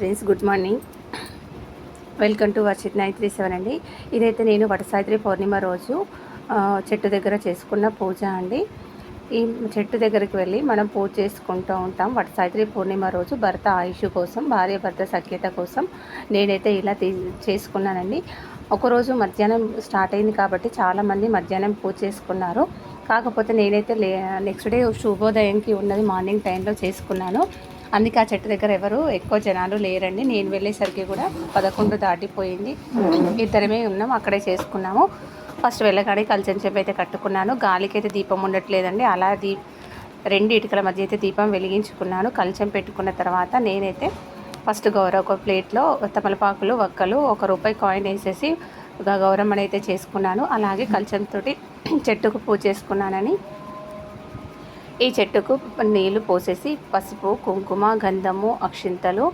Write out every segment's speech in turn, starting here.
Friends good morning. Welcome to Varshith nine three seven అండి. ఇదైతే నేను వటసాయిత్రి పౌర్ణిమ రోజు చెట్టు దగ్గర చేసుకున్న పూజ అండి. ఈ చెట్టు దగ్గరికి వెళ్ళి మనం పూజ చేసుకుంటూ ఉంటాం. వటసాయిత్రి పూర్ణిమ రోజు భర్త ఆయుష్ కోసం భార్య భర్త సఖ్యత కోసం నేనైతే ఇలా తీ చేసుకున్నానండి. ఒకరోజు మధ్యాహ్నం స్టార్ట్ అయింది కాబట్టి చాలామంది మధ్యాహ్నం పూజ చేసుకున్నారు. కాకపోతే నేనైతే లే నెక్స్ట్ డే శుభోదయంకి ఉన్నది మార్నింగ్ టైంలో చేసుకున్నాను. అందుకే ఆ చెట్టు దగ్గర ఎవరు ఎక్కువ జనాలు లేరండి. నేను వెళ్ళేసరికి కూడా పదకొండు దాటిపోయింది. ఇద్దరమే ఉన్నాం అక్కడే చేసుకున్నాము. ఫస్ట్ వెళ్ళగానే కలిసిన చెప్పి అయితే కట్టుకున్నాను. గాలికైతే దీపం ఉండట్లేదండి. అలా దీ రెండు ఇటుకల మధ్య అయితే దీపం వెలిగించుకున్నాను. కలిచం పెట్టుకున్న తర్వాత నేనైతే ఫస్ట్ గౌరవ ఒక ప్లేట్లో తమలపాకులు వక్కలు ఒక రూపాయి కాయిన్ వేసేసి ఒక గౌరమ్మని అయితే చేసుకున్నాను. అలాగే కలిచంతో చెట్టుకు పూజ చేసుకున్నానని ఈ చెట్టుకు నీళ్ళు పోసేసి పసుపు కుంకుమ గంధము అక్షింతలు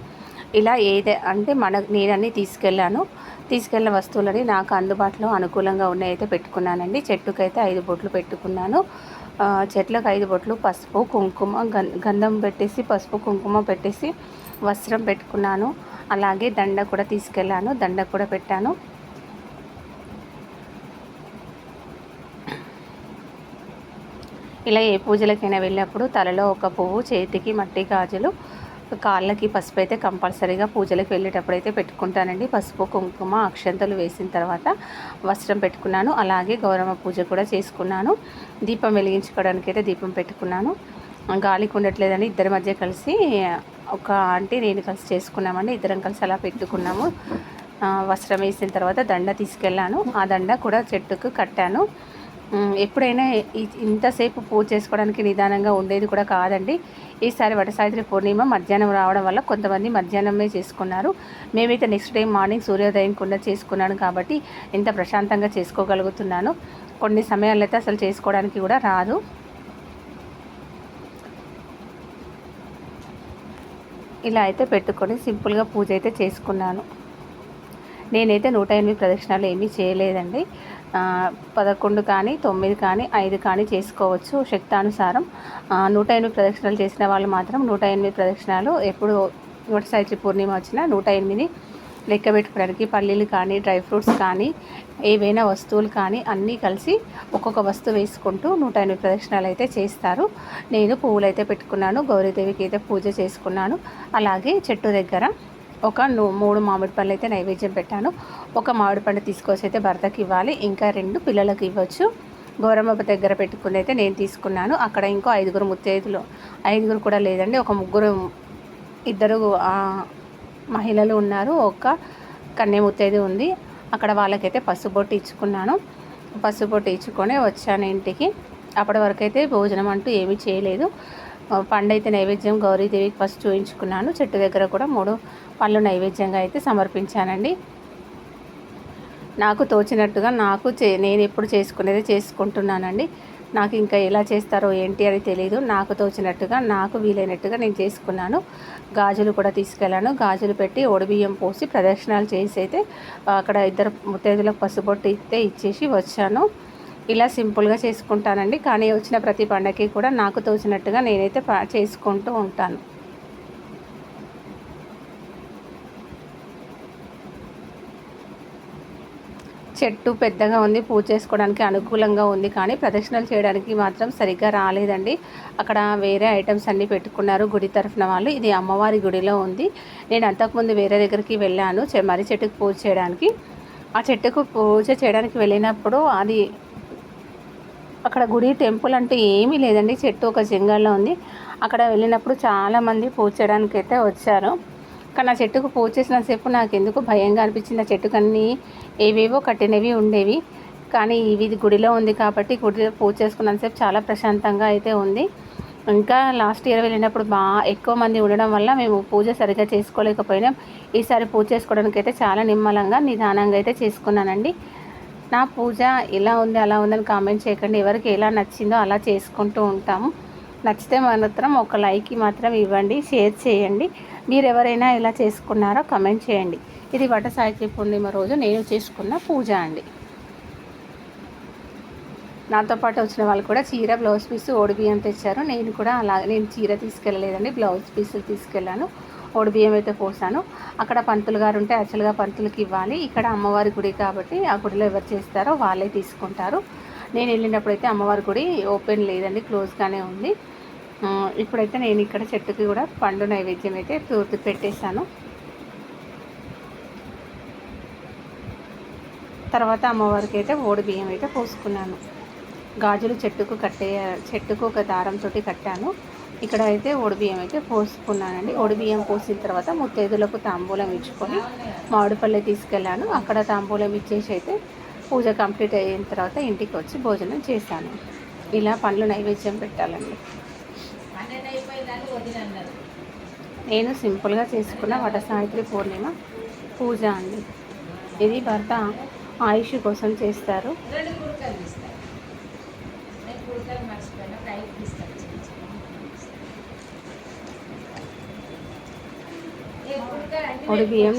ఇలా ఏదే అంటే మన నేనన్నీ తీసుకెళ్ళాను. తీసుకెళ్ళిన వస్తువులని నాకు అందుబాటులో అనుకూలంగా ఉన్నాయైతే పెట్టుకున్నానండి. చెట్టుకైతే ఐదు బొట్లు పెట్టుకున్నాను. చెట్లకు ఐదు బొట్లు పసుపు కుంకుమ గం గంధం పెట్టేసి పసుపు కుంకుమ పెట్టేసి వస్త్రం పెట్టుకున్నాను. అలాగే దండ కూడా తీసుకెళ్ళాను. దండ కూడా పెట్టాను. ఇలా ఏ పూజలకైనా వెళ్ళినప్పుడు తలలో ఒక పువ్వు చేతికి మట్టి గాజులు కాళ్ళకి పసుపు అయితే కంపల్సరీగా పూజలకు వెళ్ళేటప్పుడు అయితే పెట్టుకుంటానండి. పసుపు కుంకుమ అక్షంతలు వేసిన తర్వాత వస్త్రం పెట్టుకున్నాను. అలాగే గౌరమ్మ పూజ కూడా చేసుకున్నాను. దీపం వెలిగించుకోవడానికి అయితే దీపం పెట్టుకున్నాను. గాలికి ఉండట్లేదని ఇద్దరి మధ్య కలిసి ఒక ఆంటీ నేను కలిసి చేసుకున్నామండి. ఇద్దరం కలిసి అలా పెట్టుకున్నాము. వస్త్రం వేసిన తర్వాత దండ తీసుకెళ్ళాను. ఆ దండ కూడా చెట్టుకు కట్టాను. ఎప్పుడైనా ఇంతసేపు పూజ చేసుకోవడానికి నిదానంగా ఉండేది కూడా కాదండి. ఈసారి వటసాయిత్రి పూర్ణిమ మధ్యాహ్నం రావడం వల్ల కొంతమంది మధ్యాహ్నమే చేసుకున్నారు. మేమైతే నెక్స్ట్ డే మార్నింగ్ సూర్యోదయం కూడా చేసుకున్నాను కాబట్టి ఇంత ప్రశాంతంగా చేసుకోగలుగుతున్నాను. కొన్ని సమయాల్లో అయితే అసలు చేసుకోవడానికి కూడా రాదు. ఇలా అయితే పెట్టుకొని సింపుల్గా పూజ అయితే చేసుకున్నాను. నేనైతే నూట ఎనిమిది ప్రదక్షిణాలు ఏమీ చేయలేదండి. పదకొండు కానీ తొమ్మిది కానీ ఐదు కానీ చేసుకోవచ్చు శక్తానుసారం. నూట ఎనిమిది ప్రదక్షిణాలు చేసిన వాళ్ళు మాత్రం నూట ఎనిమిది ప్రదక్షిణాలు ఎప్పుడు నూట సాయిత్రి పూర్ణిమ వచ్చినా నూట ఎనిమిది లెక్క పెట్టుకోవడానికి పల్లీలు కానీ డ్రై ఫ్రూట్స్ కానీ ఏవైనా వస్తువులు కానీ అన్నీ కలిసి ఒక్కొక్క వస్తువు వేసుకుంటూ నూట ఎనిమిది ప్రదక్షిణాలు అయితే చేస్తారు. నేను పువ్వులు అయితే పెట్టుకున్నాను గౌరీదేవికి అయితే పూజ చేసుకున్నాను. అలాగే చెట్టు దగ్గర ఒక మూడు మామిడి పళ్ళు అయితే నైవేద్యం పెట్టాను. ఒక మామిడి పండు తీసుకొచ్చి అయితే భర్తకి ఇవ్వాలి. ఇంకా రెండు పిల్లలకు ఇవ్వచ్చు. గౌరమ్మ దగ్గర పెట్టుకుని అయితే నేను తీసుకున్నాను. అక్కడ ఇంకో ఐదుగురు ముత్తైదులు ఐదుగురు కూడా లేదండి. ఒక ముగ్గురు ఇద్దరు మహిళలు ఉన్నారు. ఒక కన్నె ముత్తైదు ఉంది. అక్కడ వాళ్ళకైతే పసుపొట్టు ఇచ్చుకున్నాను. పసుపొట్టు ఇచ్చుకొని వచ్చాను ఇంటికి. అప్పటి వరకు అయితే భోజనం అంటూ ఏమీ చేయలేదు. పండైతే నైవేద్యం గౌరీదేవికి ఫస్ట్ చూయించుకున్నాను. చెట్టు దగ్గర కూడా మూడు పళ్ళు నైవేద్యంగా అయితే సమర్పించానండి. నాకు తోచినట్టుగా నాకు చే నేను ఎప్పుడు చేసుకునేది చేసుకుంటున్నానండి. నాకు ఇంకా ఎలా చేస్తారో ఏంటి అని తెలియదు నాకు తోచినట్టుగా నాకు వీలైనట్టుగా నేను చేసుకున్నాను. గాజులు కూడా తీసుకెళ్ళాను. గాజులు పెట్టి ఒడిబియ్యం పోసి ప్రదక్షిణాలు చేసి అయితే అక్కడ ఇద్దరు ముత్తైదులకు పసుబొట్టు ఇస్తే ఇచ్చేసి వచ్చాను. ఇలా సింపుల్గా చేసుకుంటానండి. కానీ వచ్చిన ప్రతి పండగకి కూడా నాకు తోచినట్టుగా నేనైతే ప- చేసుకుంటూ ఉంటాను. చెట్టు పెద్దగా ఉంది పూజ చేసుకోవడానికి అనుకూలంగా ఉంది. కానీ ప్రదక్షిణలు చేయడానికి మాత్రం సరిగ్గా రాలేదండి. అక్కడ వేరే ఐటమ్స్ అన్నీ పెట్టుకున్నారు గుడి తరఫున వాళ్ళు. ఇది అమ్మవారి గుడిలో ఉంది. నేను అంతకుముందు వేరే దగ్గరికి వెళ్ళాను. చె- మర్రి చెట్టుకు పూజ చేయడానికి. ఆ చెట్టుకు పూజ చేయడానికి వెళ్ళినప్పుడు అది అక్కడ గుడి టెంపుల్ అంటూ ఏమీ లేదండి. చెట్టు ఒక జంగల్లో ఉంది. అక్కడ వెళ్ళినప్పుడు చాలామంది పూజ చేయడానికి అయితే వచ్చారు. కానీ ఆ చెట్టుకు పూజ చేసినంతసేపు నాకు ఎందుకు భయంగా అనిపించింది. ఆ చెట్టుకు అన్నీ ఏవేవో కట్టినవి ఉండేవి. కానీ ఇది గుడిలో ఉంది కాబట్టి గుడిలో పూజ చేసుకున్నంతసేపు చాలా ప్రశాంతంగా అయితే ఉంది. ఇంకా లాస్ట్ ఇయర్ వెళ్ళినప్పుడు బాగా ఎక్కువ మంది ఉండడం వల్ల మేము పూజ సరిగ్గా చేసుకోలేకపోయినాం. ఈసారి పూజ చేసుకోవడానికి అయితే చాలా నిమ్మలంగా నిదానంగా అయితే చేసుకున్నానండి. నా పూజ ఇలా ఉంది అలా ఉందని కామెంట్ చేయకండి. ఎవరికి ఎలా నచ్చిందో అలా చేసుకుంటూ ఉంటాము. నచ్చితే మాత్రం ఒక లైక్ మాత్రం ఇవ్వండి షేర్ చేయండి. మీరు ఎవరైనా ఇలా చేసుకున్నారో కమెంట్ చేయండి. ఇది వట సాహిత్య పూర్ణిమ రోజు. నేను చేసుకున్న పూజ అండి. నాతో పాటు వచ్చిన వాళ్ళు కూడా చీర బ్లౌజ్ పీస్ ఓడి తెచ్చారు. నేను కూడా అలా నేను చీర తీసుకెళ్ళలేదండి బ్లౌజ్ పీసులు తీసుకెళ్ళాను. పొడి బియ్యం అయితే పోసాను. అక్కడ పంతులు గారు ఉంటే యాక్చువల్గా పంతులకి ఇవ్వాలి. ఇక్కడ అమ్మవారి గుడి కాబట్టి ఆ గుడిలో ఎవరు చేస్తారో వాళ్ళే తీసుకుంటారు. నేను వెళ్ళినప్పుడు అయితే అమ్మవారి గుడి ఓపెన్ లేదండి క్లోజ్గానే ఉంది. ఇప్పుడైతే నేను ఇక్కడ చెట్టుకి కూడా పండు నైవేద్యం అయితే తూర్తి పెట్టేశాను. తర్వాత అమ్మవారికి అయితే ఓడి బియ్యం అయితే పోసుకున్నాను. గాజులు చెట్టుకు కట్టే చెట్టుకు ఒక దారంతో కట్టాను. ఇక్కడ అయితే ఒడిబియ్యం అయితే పోసుకున్నానండి. ఒడిబియ్యం పోసిన తర్వాత ముత్తైదులకు తాంబూలం ఇచ్చుకొని మామిడిపల్లి తీసుకెళ్ళాను. అక్కడ తాంబూలం ఇచ్చేసి అయితే పూజ కంప్లీట్ అయిన తర్వాత ఇంటికి వచ్చి భోజనం చేశాను. ఇలా పండ్లు నైవేద్యం పెట్టాలండి. నేను సింపుల్గా చేసుకున్న వట సావిత్రి పూర్ణిమ పూజ అండి. ఇది భర్త ఆయుష్ కోసం చేస్తారు. కుడుకలు మర్చిపోయినా తీస్తాను చిన్న పొడి బియ్యం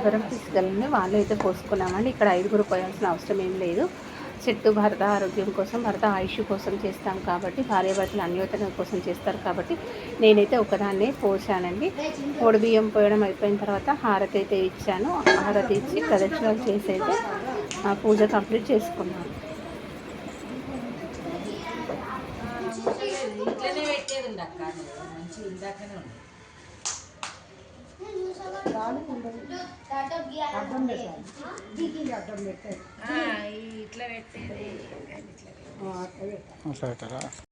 ఎవరం తీసుకెళ్ళండి. వాళ్ళు అయితే పోసుకున్నామండి. ఇక్కడ ఐదుగురు పోయాల్సిన అవసరం ఏం లేదు. చెట్టు భర్త ఆరోగ్యం కోసం భర్త ఆయుష్ కోసం చేస్తాం కాబట్టి భార్యాభర్తలు అన్యోతన కోసం చేస్తారు కాబట్టి నేనైతే ఒకదాన్నే పోసానండి. పొడి బియ్యం పోయడం అయిపోయిన తర్వాత హారతి అయితే ఇచ్చాను. హారతి ఇచ్చి ప్రదక్షిణాలు చేసి అయితే ఆ పూజ కంప్లీట్ చేసుకున్నాను. ఇందాకనే ఉంది ఆ, ఈ ఇట్లా పెట్టేది ఇట్లా పెట్టేది. అట్లా పెట్టారా